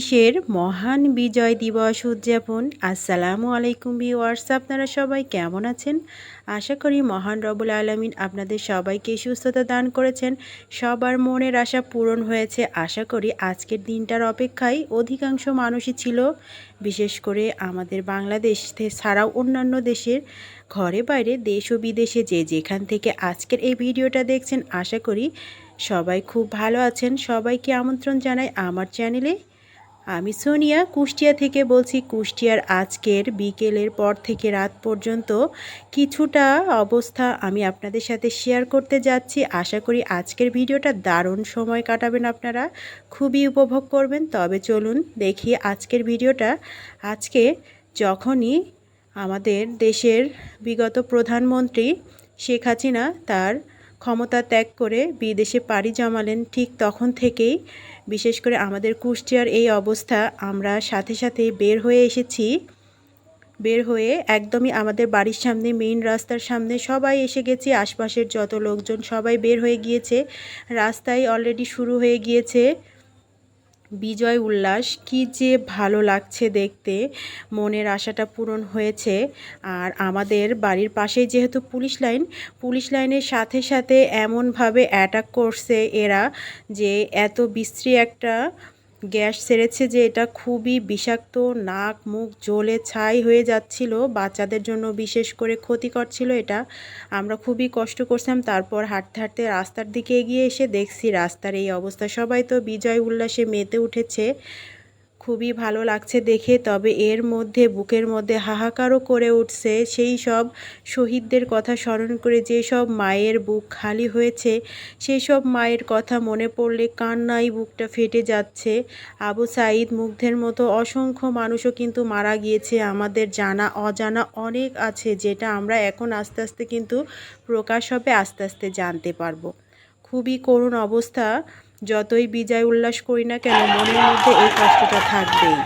চব্বিশের মহান বিজয় দিবস উদযাপন। আসসালামু আলাইকুম ভিওয়ার্স আপনারা সবাই কেমন আছেন? আশা করি মহান রবুল আলমিন আপনাদের সবাইকে সুস্থতা দান করেছেন। সবার মনের আশা পূরণ হয়েছে। আশা করি আজকের দিনটার অপেক্ষায় অধিকাংশ মানুষই ছিল। বিশেষ করে আমাদের বাংলাদেশ ছাড়াও অন্যান্য দেশের ঘরে বাইরে, দেশ ও বিদেশে যে যেখান থেকে আজকের এই ভিডিওটা দেখছেন, আশা করি সবাই খুব ভালো আছেন। সবাইকে আমন্ত্রণ জানাই আমার চ্যানেলে। আমি সোনিয়া কুষ্টিয়া থেকে বলছি, কুষ্টিয়ার আজকের বিকেলের পর থেকে রাত পর্যন্ত কিছুটা অবস্থা আমি আপনাদের সাথে শেয়ার করতে যাচ্ছি। আশা করি আজকের ভিডিওটা দারুণ সময় কাটাবেন আপনারা, খুবই উপভোগ করবেন। তবে চলুন দেখি আজকের ভিডিওটা। আজকে যখনই আমাদের দেশের বিগত প্রধানমন্ত্রী শেখ হাসিনা তার ক্ষমতা ত্যাগ করে বিদেশে পাড়ি জমালেন ঠিক তখন থেকেই। বিশেষ করে আমাদের কুষ্টিয়ার এই অবস্থা, আমরা সাথে সাথে বের হয়ে এসেছি। বের হয়ে একদমই আমাদের বাড়ির সামনে মেইন রাস্তার সামনে সবাই এসে গেছি, আশপাশের যত লোকজন সবাই বের হয়ে গিয়েছে। রাস্তায় অলরেডি শুরু হয়ে গিয়েছে। বিজয় উল্লাস, কি যে ভালো লাগছে দেখতে। মনের আশাটা পূরণ হয়েছে। আর আমাদের বাড়ির পাশেই যেহেতু পুলিশ লাইন, পুলিশ লাইনের সাথে সাথে এমনভাবে অ্যাটাক করছে এরা যে এত বিশ্রী একটা গ্যাস সেরেছে যে এটা খুবই বিষাক্ত, নাক, মুখ জ্বলে ছাই হয়ে যাচ্ছিল। বাচ্চাদের জন্য বিশেষ করে ক্ষতিকর ছিল এটা। আমরা খুবই কষ্ট করছিলাম, তারপর হাঁটতে হাঁটতে রাস্তার দিকে এগিয়ে এসে দেখছি রাস্তার এই অবস্থা। সবাই তো বিজয় উল্লাসে মেতে উঠেছে। খুবই ভালো লাগছে দেখে, তবে এর মধ্যে, বুকের মধ্যে হাহাকারও করে উঠছে। সেই সব শহীদদের কথা স্মরণ করে যেসব মায়ের বুক খালি হয়েছে সেই সব মায়ের কথা মনে পড়লে কান্নাই বুকটা ফেটে যাচ্ছে। আবু সাইদ মুগ্ধের মতো অসংখ্য মানুষও কিন্তু মারা গিয়েছে। আমাদের জানা, অজানা অনেক আছে যেটা আমরা এখন আস্তে আস্তে কিন্তু প্রকাশ হবে, আস্তে আস্তে জানতে পারব। খুবই করুণ অবস্থা। যতই বিজয় উল্লাস করি না কেন মনের মধ্যে এই কষ্টটা থাকবেই।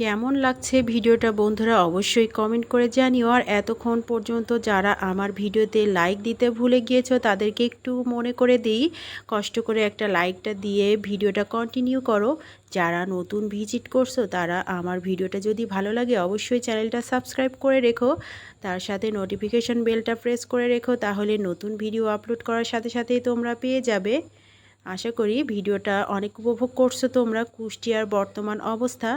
কেমন লাগছে ভিডিওটা বন্ধুরা অবশ্যই কমেন্ট করে জানিও। আর এতক্ষণ পর্যন্ত যারা আমার ভিডিওতে লাইক দিতে ভুলে গিয়েছো, তাদেরকে একটু মনে করে দিই। কষ্ট করে একটা লাইকটা দিয়ে ভিডিওটা কন্টিনিউ করো। যারা নতুন ভিজিট করছ, তারা আমার ভিডিওটা যদি ভালো লাগে, অবশ্যই চ্যানেলটা সাবস্ক্রাইব করে রেখো। তার সাথে নোটিফিকেশন বেলটা প্রেস করে রেখো, তাহলে নতুন ভিডিও আপলোড করার সাথে সাথেই তোমরা পেয়ে যাবে। আশা করি ভিডিওটা অনেক উপভোগ করছ তোমরা, কুষ্টিয়ার বর্তমান অবস্থা।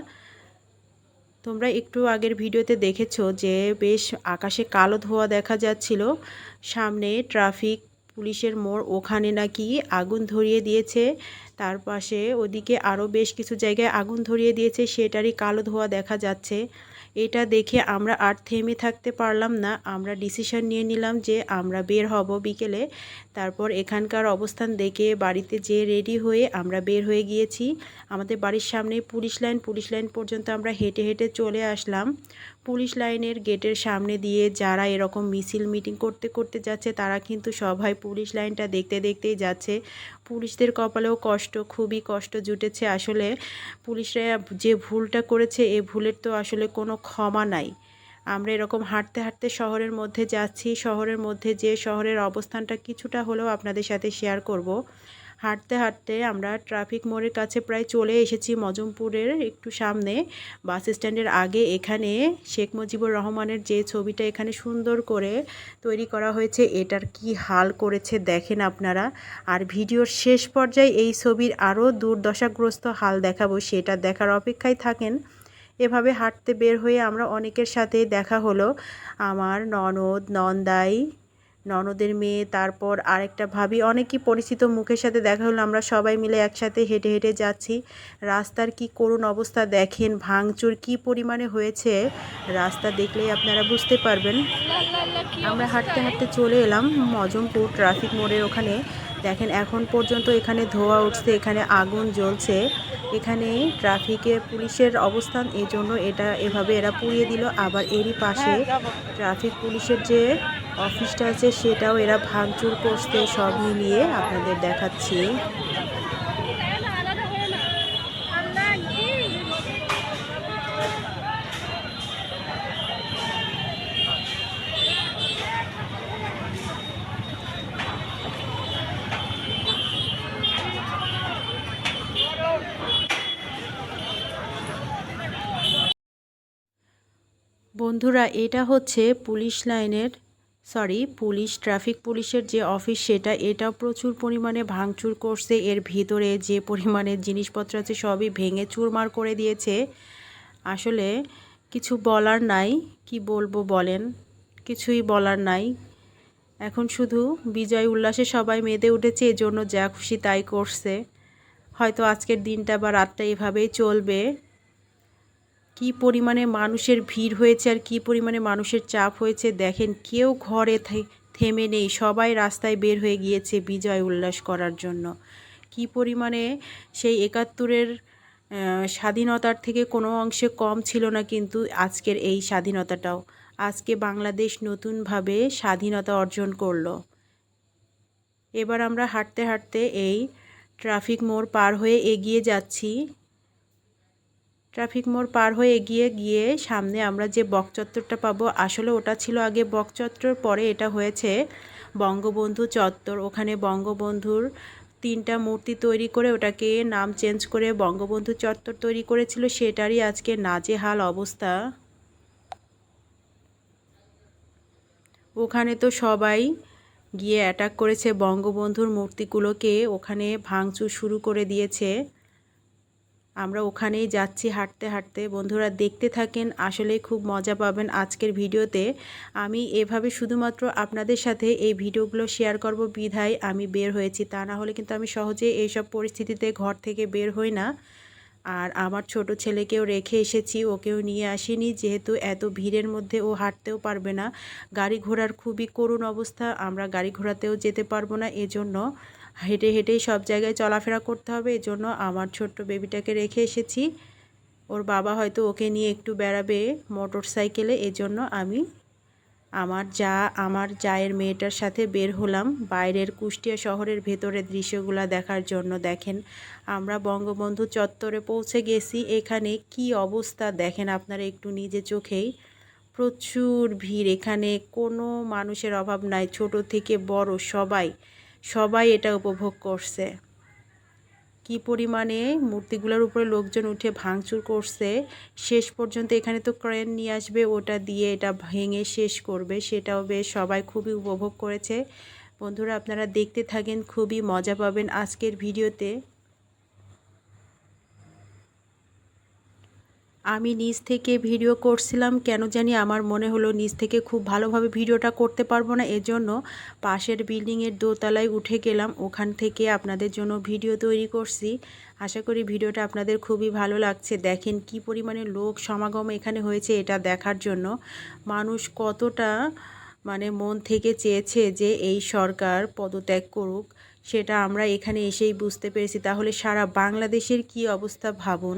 তোমরা একটু আগের ভিডিওতে দেখেছ যে বেশ আকাশে কালো ধোয়া দেখা যাচ্ছিল। সামনে ট্রাফিক, পুলিশের মোড়, ওখানে নাকি আগুন ধরিয়ে দিয়েছে। তার পাশে ওদিকে আরও বেশ কিছু জায়গায় আগুন ধরিয়ে দিয়েছে, সেটারই কালো ধোয়া দেখা যাচ্ছে। এটা দেখে আমরা আর থেমে থাকতে পারলাম না। আমরা ডিসিশন নিয়ে নিলাম যে আমরা বের হব বিকেলে। তারপর এখানকার অবস্থান দেখে বাড়িতে যে রেডি হয়ে আমরা বের হয়ে গিয়েছি। আমাদের বাড়ির সামনে পুলিশ লাইন পুলিশ লাইন পর্যন্ত আমরা হেঁটে হেঁটে চলে আসলাম। পুলিশ লাইনের গেটের সামনে দিয়ে যারা এরকম মিছিল মিটিং করতে করতে যাচ্ছে, তারা কিন্তু সবাই পুলিশ লাইনটা দেখতে, দেখতেই যাচ্ছে। পুলিশদের কপালেও কষ্ট, খুবই কষ্ট জুটেছে। আসলে পুলিশরা যে ভুলটা করেছে, এ ভুলের তো আসলে কোনো ক্ষমা নাই। আমরা এরকম হাঁটতে হাঁটতে শহরের মধ্যে যাচ্ছি, শহরের মধ্যে যে শহরের অবস্থানটা কিছুটা হলেও আপনাদের সাথে শেয়ার করব। হাঁটতে হাঁটতে আমরা ট্রাফিক মোড়ের কাছে প্রায় চলে এসেছি মজমপুরের একটু সামনে। বাস স্ট্যান্ডের আগে এখানে শেখ মুজিবুর রহমানের যে ছবিটা এখানে সুন্দর করে তৈরি করা হয়েছে, এটার কি হাল করেছে দেখেন আপনারা। আর ভিডিওর শেষ পর্যায়ে এই ছবির আরও দুর্দশাগ্রস্ত হাল দেখাবো, সেটা দেখার অপেক্ষায় থাকেন। এভাবে হাঁটতে বের হয়ে আমরা অনেকের সাথে দেখা হলো। আমার ননদ, নন্দাই ননদের মেয়ে, তারপর আরেকটা ভাবি। অনেকই পরিচিত, মুখের সাথে দেখা হলো, আমরা সবাই মিলে একসাথে হেঁটে হেঁটে যাচ্ছি। রাস্তার কি করুণ অবস্থা দেখেন, ভাঙচুর কি পরিমাণে হয়েছে, রাস্তা দেখলেই আপনারা বুঝতে পারবেন। আমরা হাঁটতে হাঁটতে চলে এলাম মজমপুর ট্রাফিক মোড়ের ওখানে। দেখেন, এখন পর্যন্ত এখানে ধোয়া উঠছে, এখানে আগুন জ্বলছে। এখানে ট্রাফিকে পুলিশের অবস্থান এই জন্য এটা এভাবে এরা পুড়িয়ে দিল। আবার এরই পাশে ট্রাফিক পুলিশের যে অফিসটা আছে, সেটাও এরা ভাঙচুর করছে, সব মিলিয়ে আপনাদের দেখাচ্ছি। বন্ধুরা, এটা হচ্ছে পুলিশ লাইনের সরি পুলিশ ট্রাফিক পুলিশের যে অফিস সেটা এটা প্রচুর পরিমাণে ভাঙচুর করছে। এর ভিতরে যে পরিমাণে জিনিসপত্র আছে সবই ভেঙে চুরমার করে দিয়েছে। আসলে কিছু বলার নাই, কি বলব বলেন? কিছুই বলার নাই। এখন শুধু বিজয় উল্লাসে সবাই মেতে উঠেছে, এজন্য যা খুশি তাই করছে। হয়তো আজকের দিনটা বা রাতটা এভাবেই চলবে। কি পরিমাণে মানুষের ভিড় হয়েছে আর কি পরিমাণে মানুষের চাপ হয়েছে, দেখেন কেউ ঘরে থেমে নেই, সবাই রাস্তায় বের হয়ে গিয়েছে বিজয় উল্লাস করার জন্য। কি পরিমাণে সেই একাত্তরের স্বাধীনতার থেকে কোনো অংশে কম ছিল না কিন্তু আজকের এই স্বাধীনতাটাও। আজকে বাংলাদেশ নতুনভাবে স্বাধীনতা অর্জন করল। এবার আমরা হাঁটতে হাঁটতে এই ট্রাফিক মোড় পার হয়ে এগিয়ে যাচ্ছি। ট্রাফিক মোড় পার হয়ে এগিয়ে গিয়ে সামনে আমরা যে বকচত্বরটা পাবো, আসলে ওটা ছিল আগে বকচত্বর, পরে এটা হয়েছে বঙ্গবন্ধু চত্বর। ওখানে বঙ্গবন্ধুর তিনটা মূর্তি তৈরি করে ওটাকে নাম চেঞ্জ করে বঙ্গবন্ধু চত্বর তৈরি করেছিল, সেটারই আজকে নাজেহাল অবস্থা। ওখানে তো সবাই গিয়ে অ্যাটাক করেছে, বঙ্গবন্ধুর মূর্তিগুলোকে ওখানে ভাঙচুর শুরু করে দিয়েছে। আমরা ওখানেই যাচ্ছি হাঁটতে হাঁটতে। বন্ধুরা দেখতে থাকেন, আসলে খুব মজা পাবেন আজকের ভিডিওতে। আমি এভাবে শুধুমাত্র আপনাদের সাথে এই ভিডিওগুলো শেয়ার করব বিধায় আমি বের হয়েছি। তা না হলে কিন্তু আমি সহজে এইসব পরিস্থিতিতে ঘর থেকে বের হই না। আর আমার ছোট ছেলেকেও রেখে এসেছি, ওকেও নিয়ে আসিনি। যেহেতু এত ভিড়ের মধ্যে ও হাঁটতেও পারবে না। গাড়ি ঘোড়ার খুবই করুণ অবস্থা। আমরা গাড়ি ঘোড়াতেও যেতে পারব না। এজন্য হেঁটে হেঁটেই সব জায়গায় চলাফেরা করতে হবে। এজন্য আমার ছোট্ট বেবিটাকে রেখে এসেছি। ওর বাবা হয়তো ওকে নিয়ে একটু বেড়াবে মোটর সাইকেলে এজন্য আমি আমার যা, আমার জায়ের মেয়েটার সাথে বের হলাম। বাইরের কুষ্টিয়া শহরের ভেতরের দৃশ্যগুলা দেখার জন্য দেখেন। আমরা বঙ্গবন্ধু চত্বরে পৌঁছে গেছি। এখানে কি অবস্থা দেখেন আপনারা একটু নিজে চোখেই। প্রচুর ভিড়। এখানে কোনো মানুষের অভাব নাই। ছোট থেকে বড় সবাই সবাই এটা উপভোগ করছে। কি পরিমাণে মূর্তিগুলোর উপরে লোকজন উঠে ভাঙচুর করছে, শেষ পর্যন্ত এখানে তো ক্রেন নিয়ে আসবে, ওটা দিয়ে এটা ভেঙে শেষ করবে, সেটাও বেশ সবাই খুবই উপভোগ করেছে। বন্ধুরা, আপনারা দেখতে থাকেন, খুবই মজা পাবেন আজকের ভিডিওতে। আমি নিজ থেকে ভিডিও করছিলাম, কেন জানি আমার মনে হলো নিজ থেকে খুব ভালোভাবে ভিডিওটা করতে পারব না। এজন্য পাশের বিল্ডিংয়ের দোতলায় উঠে গেলাম, ওখান থেকে আপনাদের জন্য ভিডিও তৈরি করছি। আশা করি ভিডিওটা আপনাদের খুবই ভালো লাগছে। দেখেন কি পরিমাণে লোক সমাগম এখানে হয়েছে এটা দেখার জন্য। মানুষ কতটা মানে মন থেকে চেয়েছে যে এই সরকার পদত্যাগ করুক, সেটা আমরা এখানে এসেই বুঝতে পেরেছি। তাহলে সারা বাংলাদেশের কি অবস্থা ভাবুন?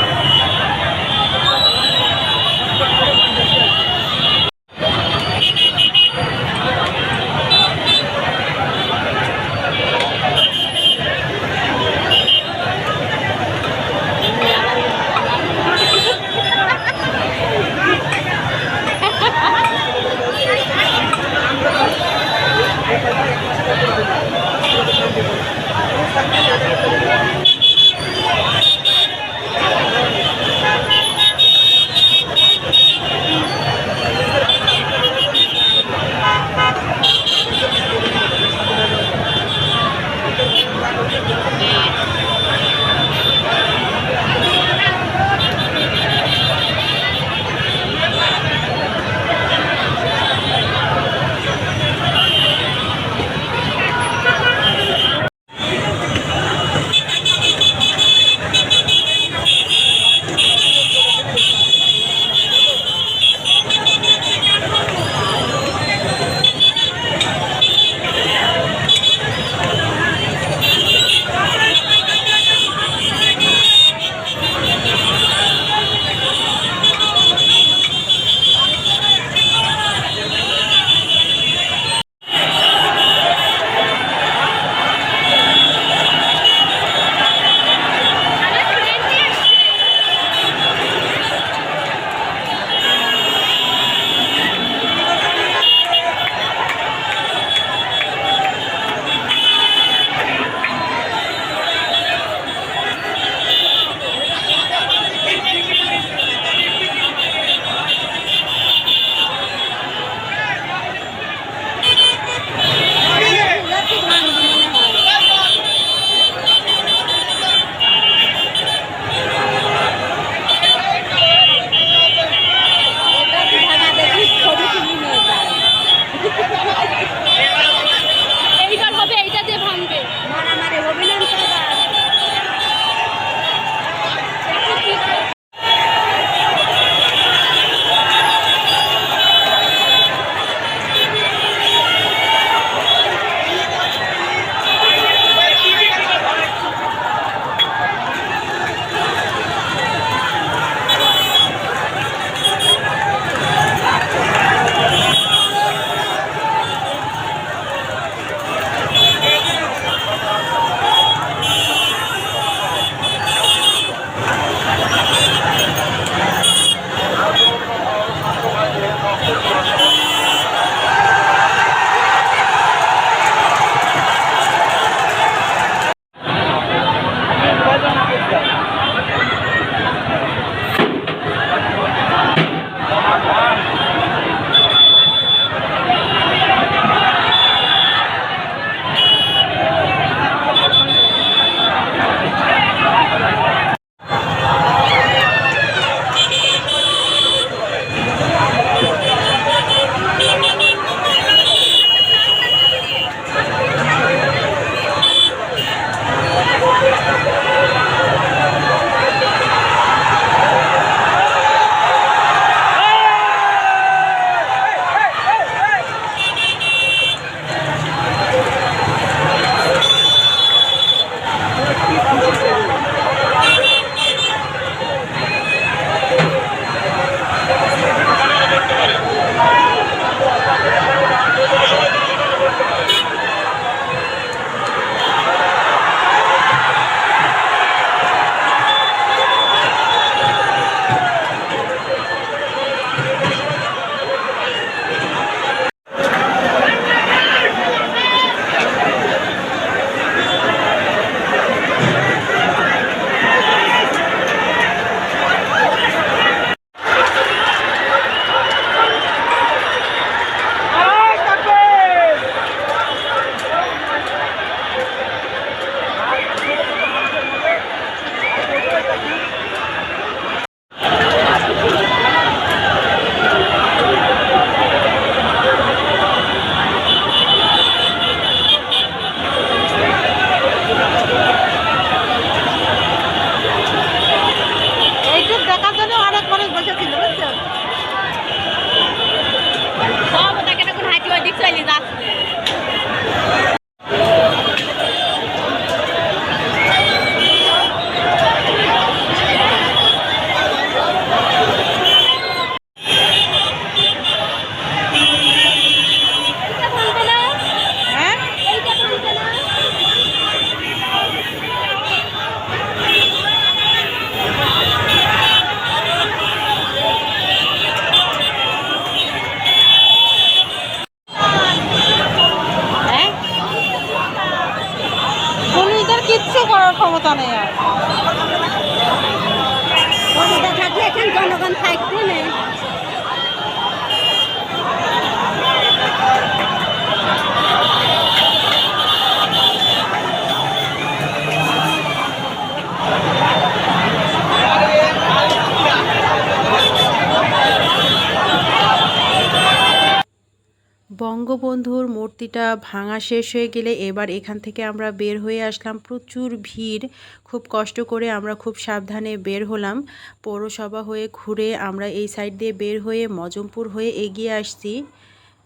বঙ্গবন্ধুর মূর্তিটা ভাঙা শেষ হয়ে গেলে এবার এখান থেকে আমরা বের হয়ে আসলাম। প্রচুর ভিড়। খুব কষ্ট করে আমরা খুব সাবধানে বের হলাম। পৌরসভা হয়ে ঘুরে আমরা এই সাইড দিয়ে বের হয়ে মজমপুর হয়ে এগিয়ে আসছি।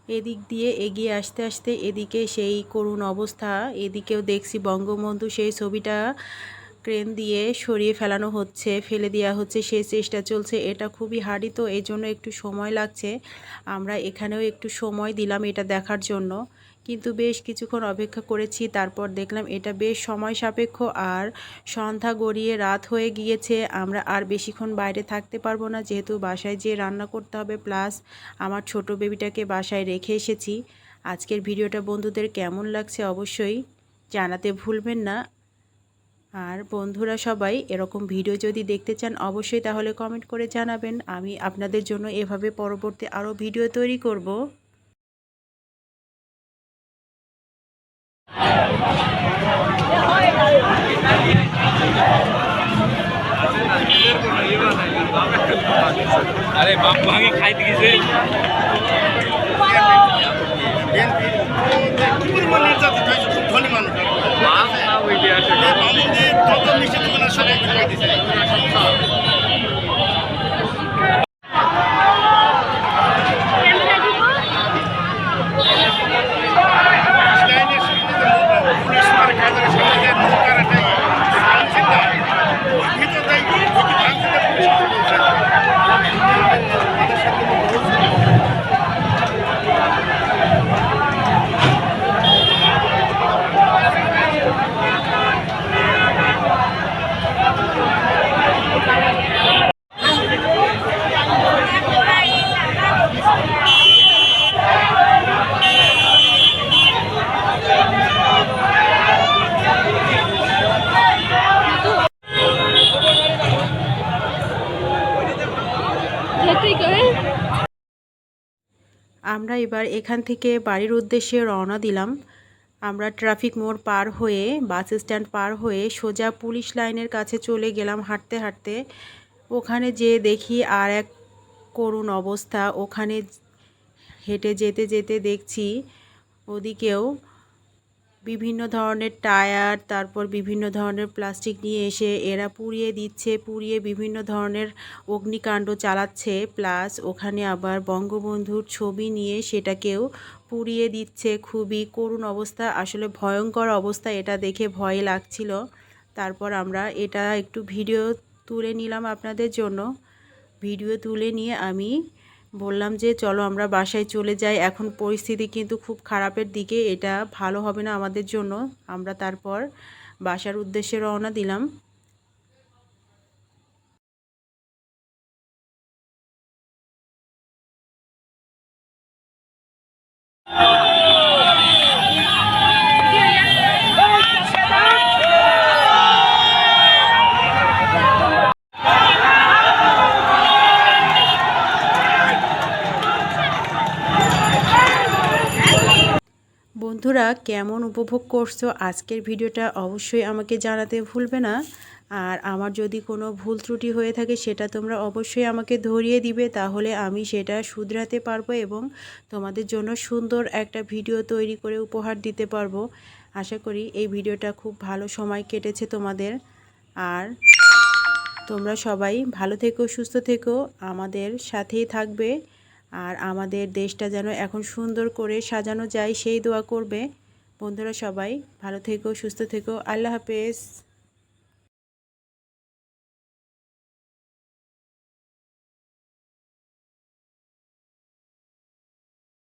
এদিক দিয়ে এগিয়ে আসতে আসতে এদিকে সেই করুণ অবস্থা, এদিকেও দেখছি বঙ্গবন্ধু সেই ছবিটা। ক্রেন দিয়ে সরিয়ে ফেলানো হচ্ছে, ফেলে দেওয়া হচ্ছে, সেই চেষ্টা চলছে। এটা খুবই হার্ডি, তো এই জন্য একটু সময় লাগছে। আমরা এখানেও একটু সময় দিলাম এটা দেখার জন্য। কিন্তু বেশ কিছুক্ষণ অপেক্ষা করেছি, তারপর দেখলাম এটা বেশ সময় সাপেক্ষ আর সন্ধ্যা গড়িয়ে রাত হয়ে গিয়েছে। আমরা আর বেশিক্ষণ বাইরে থাকতে পারব না, যেহেতু বাসায় যেয়ে রান্না করতে হবে। প্লাস আমার ছোট বেবিটাকে বাসায় রেখে এসেছি। আজকের ভিডিওটা বন্ধুদের কেমন লাগছে অবশ্যই জানাতে ভুলবেন না। আর বন্ধুরা সবাই এরকম ভিডিও যদি দেখতে চান অবশ্যই তাহলে কমেন্ট করে জানাবেন। আমি আপনাদের জন্য এভাবে পরবর্তী আরও ভিডিও তৈরি করব। আরে বাপ ভাঙি খাইতে গেছে। ধনী মানুষ। ওইটা বামুনদের যত মিশে তোমরা সবাই খাওয়াই দিছে ইসরায়েলের সঙ্গে যে পুলিশ মার কাজের সঙ্গে যে নৌকারাটাই সামছিল, ওর ভিতরটাই ওকে ভাঙতে পুলিশ বলছে। আমরা এবার এখান থেকে বাড়ির উদ্দেশ্যে রওনা দিলাম। আমরা ট্রাফিক মোড় পার হয়ে, বাস স্ট্যান্ড পার হয়ে সোজা পুলিশ লাইনের কাছে চলে গেলাম হাঁটতে হাঁটতে। ওখানে যে দেখি আর এক করুণ অবস্থা। ওখানে হেঁটে যেতে যেতে দেখছি ওদিকেও বিভিন্ন ধরনের টায়ার, তারপর বিভিন্ন ধরনের প্লাস্টিক নিয়ে এসে এরা পুড়িয়ে দিচ্ছে, পুড়িয়ে বিভিন্ন ধরনের অগ্নিকাণ্ড চালাচ্ছে। প্লাস ওখানে আবার বঙ্গবন্ধুর ছবি নিয়ে সেটাকেও পুড়িয়ে দিচ্ছে। খুবই করুণ অবস্থা, আসলে ভয়ঙ্কর অবস্থা এটা দেখে ভয় লাগছিল। তারপর আমরা এটা একটু ভিডিও তুলে নিলাম আপনাদের জন্য। ভিডিও তুলে নিয়ে আমি বললাম যে, চলো আমরা বাসায় চলে যাই। এখন পরিস্থিতি কিন্তু খুব খারাপের দিকে। এটা ভালো হবে না আমাদের জন্য। আমরা তারপর বাসার উদ্দেশ্যে রওনা দিলাম বন্ধুরা কেমন উপভোগ করছ আজকের ভিডিওটা অবশ্যই আমাকে জানাতে ভুলবে না। আর আমার যদি কোনো ভুল ত্রুটি হয়ে থাকে সেটা তোমরা অবশ্যই আমাকে ধরিয়ে দিবে, তাহলে আমি সেটা শুধরাতে পারব এবং তোমাদের জন্য সুন্দর একটা ভিডিও তৈরি করে উপহার দিতে পারব। আশা করি এই ভিডিওটা খুব ভালো সময় কেটেছে তোমাদের। আর তোমরা সবাই ভালো থেকো, সুস্থ থেকো, আমাদের সাথেই থাকবে। আর আমাদের দেশটা যেন এখন সুন্দর করে সাজানো যায়, সেই দোয়া করবে। বন্ধুরা সবাই ভালো থেকো সুস্থ থেকো। আল্লাহ হাফেজ।